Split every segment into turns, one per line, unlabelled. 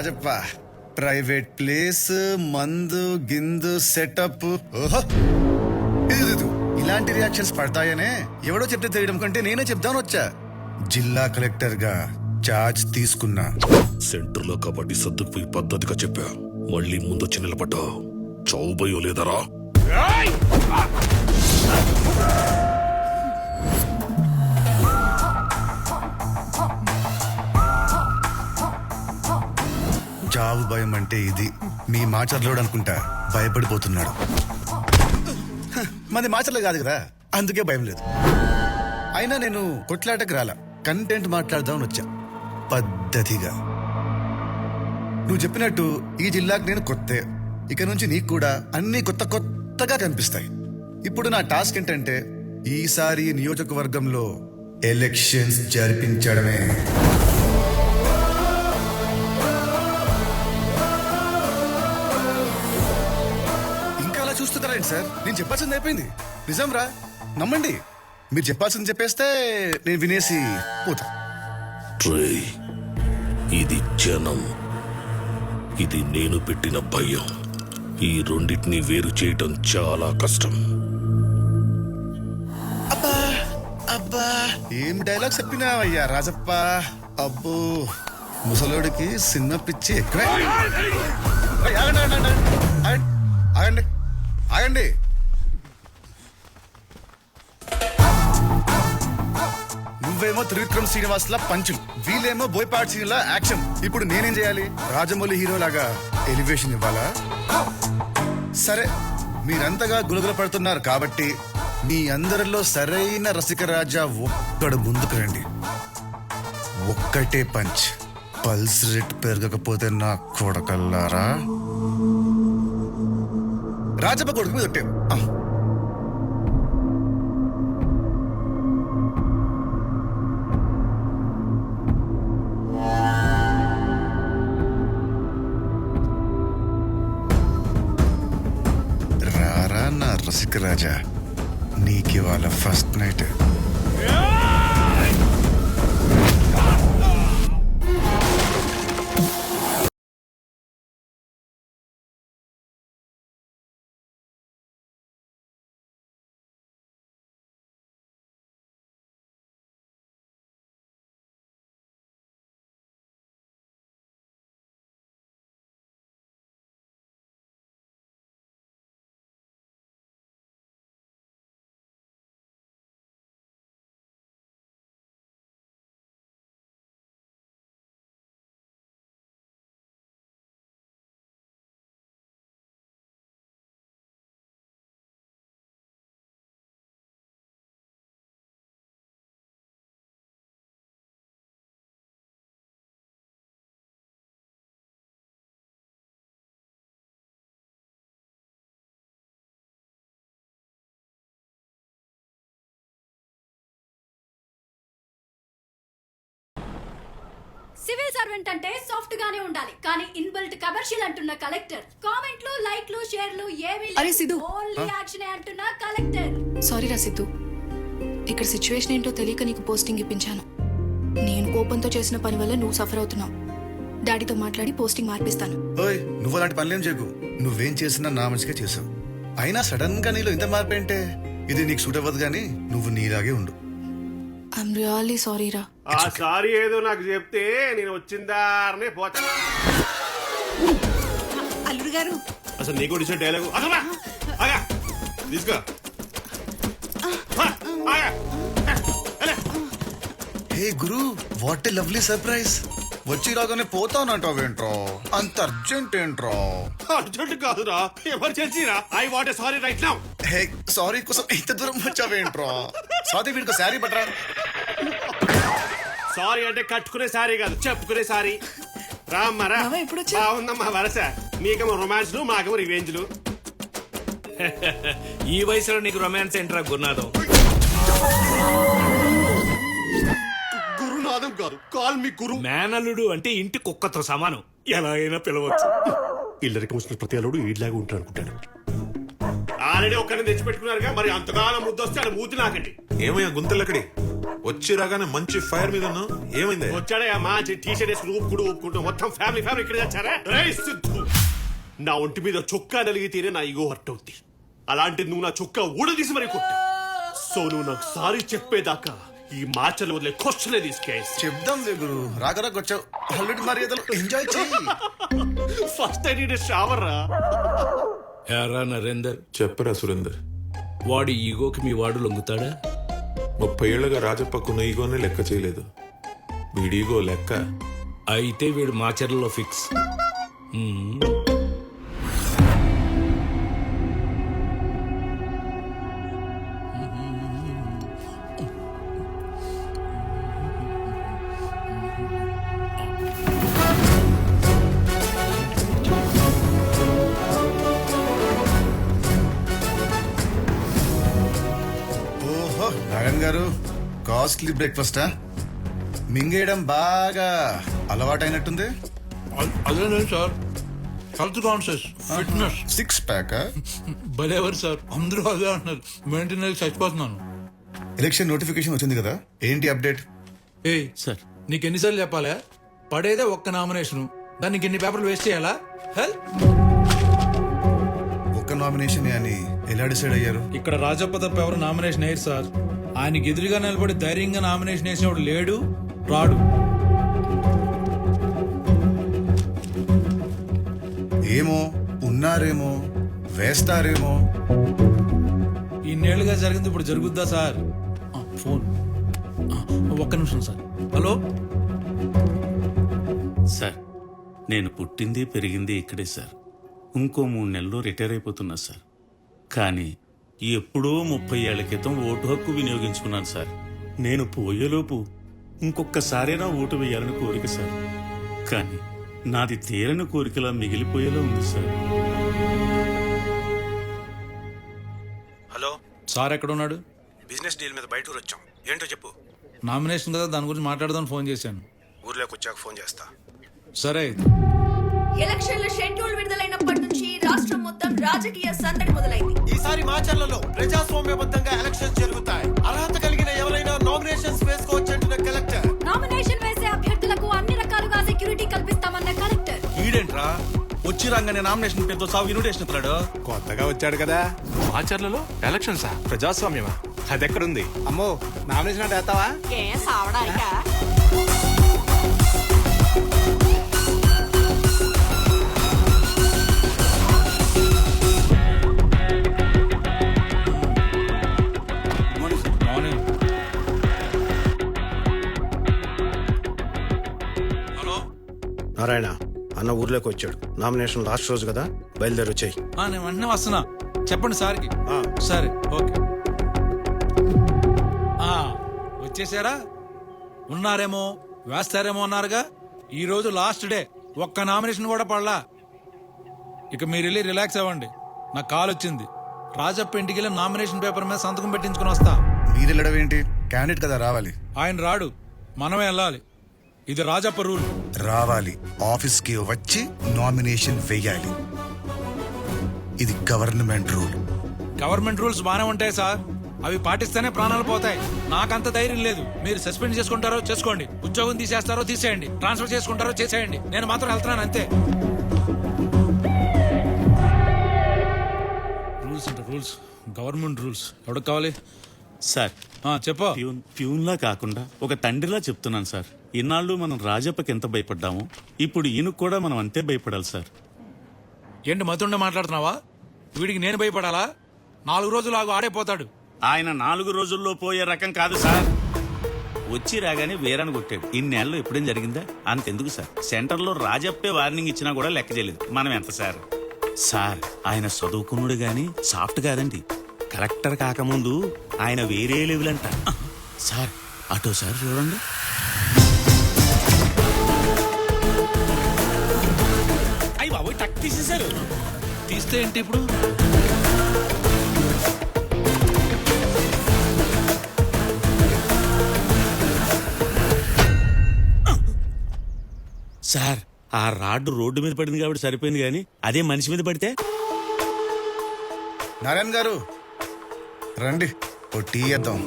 Rajappa. Private place మందు గిందు setup. ఇలాంటి reactions పడతాయనే. ఎవడో చెప్తే తెలియడం కంటే నేనే చెప్దాను వచ్చా. జిల్లా కలెక్టర్గా చార్జ్ తీసుకున్నా.
సెంటర్లో కబడ్డీ సర్దుకుపోయి పద్ధతిగా చెప్పా. మళ్ళీ ముందొచ్చి నిలబడ్డా చౌబయ్యో లేదరా?
చావు భయం అంటే ఇది. మీ మాచర్లోడు అనుకుంటా భయపడిపోతున్నాడు. మరి మాది మాచర్లు కాదు కదా. అందుకే భయం లేదు. అయినా నేను కొట్లాటకు రాలా. కంటెంట్ మాట్లాడదామని వచ్చా. పద్ధతిగా. నువ్వు చెప్పినట్టు ఈ జిల్లాకు నేను కొత్త. ఇక నుంచి నీకు కూడా అన్ని కొత్త కొత్తగా కనిపిస్తాయి. ఇప్పుడు నా టాస్క్ ఏంటంటే ఈసారి నియోజకవర్గంలో ఎలక్షన్స్ జరిపించడమే. సార్ నేను చెప్పాల్సింది అయిపోయింది. నిజం రా నమ్మండి. మీరు చెప్పాల్సింది చెప్పేస్తే నేను వినేసి పోతా.
ట్రేయ్ ఇది జనం. ఇది నేను పెట్టిన భయం. ఈ రెండింటిని వేరు చేయటం చాలా కష్టం.
అబ్బా అబ్బా. ఏం డైలాగ్ చెప్పినావయ్యా రాజప్ప? అబ్బో ముసలోడికి సినిమా పిచ్చి ఎక్కువే. ఆగండి. నువ్వేమో త్రివిక్రమ్ శ్రీనివాస్ లా పంచులు వీళ్ళేమో బోయపాటి సీన్ లా యాక్షన్. ఇప్పుడు నేనేం చేయాలి? రాజమౌళి హీరో లాగా ఎలివేషన్ ఇవ్వాలా? సరే మీరంతగా గులగుల పడుతున్నారు కాబట్టి మీ అందరిలో సరైన రసిక రాజా ఒక్కడు ముందుకు రండి. ఒక్కటే పంచ్. పల్స్ రేట్ పెరగకపోతే నా కొడకల్లారా? రాజప్ప కొడుకు మీద కొట్టారు రారా నా రసిక రాజా నీకివాళ ఫస్ట్ నైట్
సివిల్ సర్వెంట్ అంటే సాఫ్ట్ గానే ఉండాలి. కానీ ఇన్బిల్ట్ కమర్షియల్ అంటున్న కలెక్టర్. కామెంట్లు లైక్లు షేర్లు ఏమీ
అరే సిద్ధు.
ఓన్లీ యాక్షన్ అంటున్న కలెక్టర్.
సారీ రా సిద్ధు. ఇక్కడ సిచ్యువేషన్ ఏంటో తెలియక నీకు పోస్టింగ్ ఇప్పించాను. నేను కోపంతో చేసిన పని వల్ల నువ్వు సఫర్ అవుతున్నావు. డాడీతో మాట్లాడి పోస్టింగ్ మార్పిస్తాను.
ఓయ్ నువ్వు అలాంటి పనులేం చేయకు. నువ్వేం చేసినా నా మంచిగా చేసావు. అయినా సడన్గా నీలో ఇంత మార్పు ఏంటే? ఇది నీకు సూట్ అవ్వదు కానీ నువ్వు నీలాగే ఉండు.
ఐఎమ్ రియల్లీ సారీ రా
ఆ సారీ ఏదో నాకు చెప్తే నేను వచ్చిన దారినే పోతా.
అల్లుడు గారు.
అసలు నీకు కూడా ఇచ్చిన డైలాగు ఆగా తీసుకో. ఆ, ఆగా. వెళ్ళే.
హే గురు వాట్ ఏ లవ్లీ సర్ప్రైజ్ వచ్చి రాగానే పోతానంటావేంట్రా అంత అర్జెంట్ ఏంట్రా?
అర్జెంట్ కాదురా. ఎమర్జెన్సీ రా. I want sorry right now
hey sorry కోసం ఇంత దూరం వచ్చావేంట్రా? స్వాతి వీడికి శారీ పట్టరా.
సారీ అంటే కట్టుకునే సారీ కాదు చెప్పుకునే సారీ. రామ్మరా.
మామ, ఎప్పుడు వచ్చావ్?
బాగుందమ్మా వరస. మీకేమో రొమాన్స్లు మాకేమో రివెంజ్లు
ఈ వయసులో నీకు రొమాన్స్ ఏంట్రా గురునాథం?
గురునాథం కాదు కాల్ మీ గురు.
మేనల్లుడు అంటే ఇంటి కుక్కతో సమానం. ఎలా అయినా పిలవచ్చు.
ఇల్లరికి వచ్చిన ప్రతి అల్లుడు ఈడ్లాగా ఉంటాడు అనుకుంటాడు ఆల్రెడీ ఒక్కరిని తెచ్చి పెట్టుకున్నారుగా మరి అంతకాలం ముద్దొస్తే ఆడ మూతి నాకండి.
ఏమయ్యా గుంతలక్కడి
వచ్చి రాగానే మంచి ఫైర్ మీద ఉన్నావు? ఏమైంది?
వచ్చాడయ్యా మంచి టీ షర్ట్ వేసుకుని ఊపుకుంటూ ఊపుకుంటూ. మొత్తం ఫ్యామిలీ ఫ్యామిలీ ఇక్కడ తెచ్చారా రేయ్ సిద్ధు! నా ఒంటి మీద చొక్కా నలిగితేనే నా ఇగో హర్ట్ అవుద్ది. అలాంటి నువ్వు నా చొక్కా ఊడదీసి మరి కొట్టు. సో నువ్వు నాకు సారీ చెప్పేదాకా ఈ మార్చలు వదిలే క్వశ్చనే తీసుకేసి
చెప్దాం గురు. రాగరాకు వచ్చావు. ఆల్రెడీ మర్యాదలు ఎంజాయ్ చేయి
ఫస్ట్ టైం నేను షవర్ రా.
ఎరా నరేందర్?
చెప్పరా సురేందర్.
వాడి ఈగోకి మీ వాడు లొంగుతాడా?
ముప్పై ఏళ్ళుగా రాజప్పకున్న ఈగోనే లెక్క చేయలేదు. వీడిగో లెక్క.
అయితే వీడు మాచర్లలో ఫిక్స్.
కాస్ట్లీ బ్రేక్ఫాస్టా? మింగేయడం బాగా అలవాటైనట్టుంది.
అదేలేదు sir? Health conscious fitness.
Six pack?
భలేవారు sir? అందరూ అదే అంటున్నారు. మెయింటెనెన్స్ చచ్చిపోతున్నాను.
ఎలక్షన్ నోటిఫికేషన్ వచ్చింది కదా? ఏంటి అప్డేట్?
ఏ సార్ నీకు ఎన్నిసార్లు చెప్పాలా? పడేదే ఒక్క నామినేషన్. దానికి ఎన్ని పేపర్లు వేస్ట్ చేయాలా? హెల్!
ఒక్క నామినేషన్ అని ఎలా డిసైడ్ అయ్యారు?
ఇక్కడ రాజప్ప తప్ప ఎవరు నామినేషన్ వేయరు సార్? ఆయనకి ఎదురుగా నిలబడి ధైర్యంగా నామినేషన్ వేసినప్పుడు లేడు రాడు.
ఏమో ఉన్నారేమో వేస్తారేమో.
ఇన్నేళ్ళుగా జరిగింది ఇప్పుడు జరుగుద్దా సార్? ఆ, ఫోన్. ఒక్క నిమిషం సార్. హలో?
సార్ నేను పుట్టింది పెరిగింది ఇక్కడే సార్. ఇంకో మూడు నెలల్లో రిటైర్ అయిపోతున్నా సార్. కానీ ఎప్పుడో ముప్పై ఏళ్ళ క్రితం ఓటు హక్కు వినియోగించుకున్నాను సార్. నేను పోయేలోపు ఇంకొక్కసారైనా ఓటు వేయాలని కోరిక సార్. కానీ నాది తీరని కోరికలా మిగిలిపోయేలా ఉంది సార్.
హలో?
సార్ ఎక్కడ ఉన్నాడు
బిజినెస్ డీల్ మీద బయట ఊరు వచ్చాం ఏంటో చెప్పు.
నామినేషన్ కదా దాని గురించి మాట్లాడదాం ఫోన్ చేశాను.
ఊర్లోకి వచ్చాక ఫోన్ చేస్తా.
సరే అయితే.
ఎలక్షన్ల షెడ్యూల్ రాజకీయ సందడి మొదలైంది.
ఈసారి మాచర్లలో ప్రజాస్వామ్యబద్ధంగా ఎలక్షన్స్ జరుగుతాయి. అర్హత కలిగిన ఎవరైనా నామినేషన్స్ వేసుకోవచ్చు అంటున్న కలెక్టర్.
నామినేషన్ వేసే అభ్యర్థులకు అన్ని రకాలుగా సెక్యూరిటీ కల్పిస్తామన్న కలెక్టర్.
ఈడేంట్రా? వచ్చి రాగానే నామినేషన్ పేరుతో సాగు ఇన్విటేషన్ ఇస్తున్నాడు
కొత్తగా వచ్చాడు కదా.
మాచర్లలో ఎలక్షన్సా? ప్రజాస్వామ్యమా? అది ఎక్కడుంది
అమ్మో నామినేషన్ అంటే వేస్తావా?
మార్నింగ్
నారాయణ అన్న ఊర్లోకి వచ్చాడు. నామినేషన్ లాస్ట్ రోజు కదా? బయలుదేరి వచ్చాయి.
ఆ, నేను వెంటనే వస్తున్నా. చెప్పండి సార్కి. సరే ఓకే. ఆ, వచ్చేసారా? ఉన్నారేమో వేస్తారేమో అన్నారుగా? ఈ రోజు లాస్ట్ డే. ఒక్క నామినేషన్ కూడా పడలా. ఇక మీరు వెళ్ళి రిలాక్స్ అవ్వండి. నాకు కాల్ వచ్చింది. రాజప్ప ఇంటికి వెళ్ళి నామినేషన్ పేపర్ మీద సంతకం పెట్టించుకుని వస్తా.
మీరు వెళ్ళడం ఏంటి? క్యాండిడేట్ కదా రావాలి.
ఆయన రాడు. మనమే వెళ్ళాలి. ఇది రాజప్ప రూల్
రావాలి. ఆఫీస్కి వచ్చి నామినేషన్ వేయాలి. ఇది గవర్నమెంట్ రూల్.
గవర్నమెంట్ రూల్స్ బాగానే ఉంటాయి సార్. అవి పాటిస్తేనే ప్రాణాలు పోతాయి. నాకంత ధైర్యం లేదు. మీరు సస్పెండ్ చేసుకుంటారో చేసుకోండి. ఉద్యోగం తీసేస్తారో తీసేయండి. ట్రాన్స్ఫర్ చేసుకుంటారో చేసేయండి. నేను మాత్రం వెళ్తున్నాను అంతే. రూల్స్ అంటే రూల్స్. Government rules. ఎవరికి కావాలి?
సార్
ఆ, చెప్పు.
ప్యూన్ ప్యూన్లా కాకుండా ఒక తండ్రిలా చెప్తున్నాను సార్. ఇన్నాళ్ళు మనం రాజప్పకి ఎంత భయపడ్డామో ఇప్పుడు ఈయనకు కూడా మనం అంతే భయపడాలి సార్.
ఏంటి మతుండే మాట్లాడుతున్నావా? వీడికి నేను భయపడాలా? నాలుగు రోజులు ఆగు ఆడైపోతాడు
ఆయన నాలుగు రోజుల్లో పోయే రకం కాదు సార్. వచ్చి రాగానే వేరని కొట్టాడు. ఇన్నేళ్ళు ఎప్పుడేం జరిగిందా? అంతెందుకు సార్. సెంటర్లో రాజప్పే వార్నింగ్ ఇచ్చినా కూడా లెక్క చేయలేదు. మనం ఎంత సార్? సార్ ఆయన చదువుకున్నాడు గాని సాఫ్ట్ కాదండి. కలెక్టర్ కాకముందు ఆయన వేరే లెవెల్ అంట. సార్ అటో సార్ చూడండి. తీసేశారు.
తీస్తే ఏంటి ఇప్పుడు?
సార్ ఆ రాడ్డు రోడ్డు మీద పడింది కాబట్టి సరిపోయింది కానీ అదే మనిషి మీద పడితే?
నారాయణ గారు రండి ఓ టీ ఇద్దాం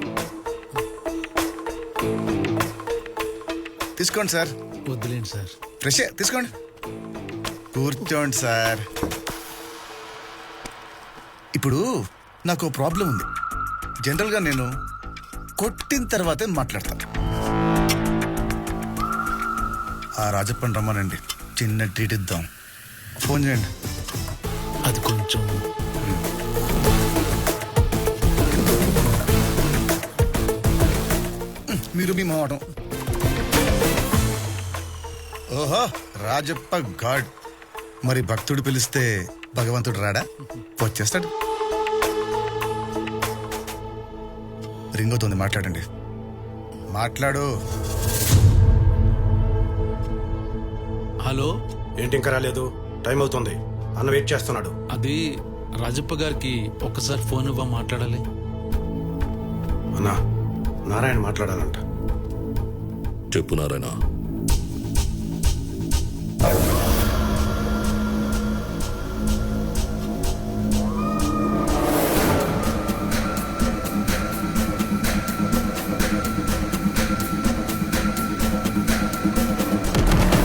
తీసుకోండి సార్.
వద్దులేండి సార్.
ఫ్రెష్ తీసుకోండి. కూర్చోండి సార్. ఇప్పుడు నాకు ప్రాబ్లం ఉంది. జనరల్గా నేను కొట్టిన తర్వాతే మాట్లాడతా. ఆ రాజప్పని రమ్మనండి. చిన్న ట్రీట్ ఇద్దాం. ఫోన్ చేయండి.
అది కొంచెం.
మీరు మీ మావటం. ఓహో రాజప్ప గాడ్ మరి భక్తుడు పిలిస్తే భగవంతుడు రాడా? వచ్చేస్తాడు. రింగ్ అవుతుంది మాట్లాడండి. మాట్లాడు.
హలో?
ఏంటి ఇంకా రాలేదు? టైం అవుతుంది. అన్న వెయిట్ చేస్తున్నాడు.
అది రాజప్ప గారికి ఒక్కసారి ఫోన్ ఇవ్వ మాట్లాడాలి.
అన్నా నారాయణ మాట్లాడాలంట.
చెప్పు నారాయణ.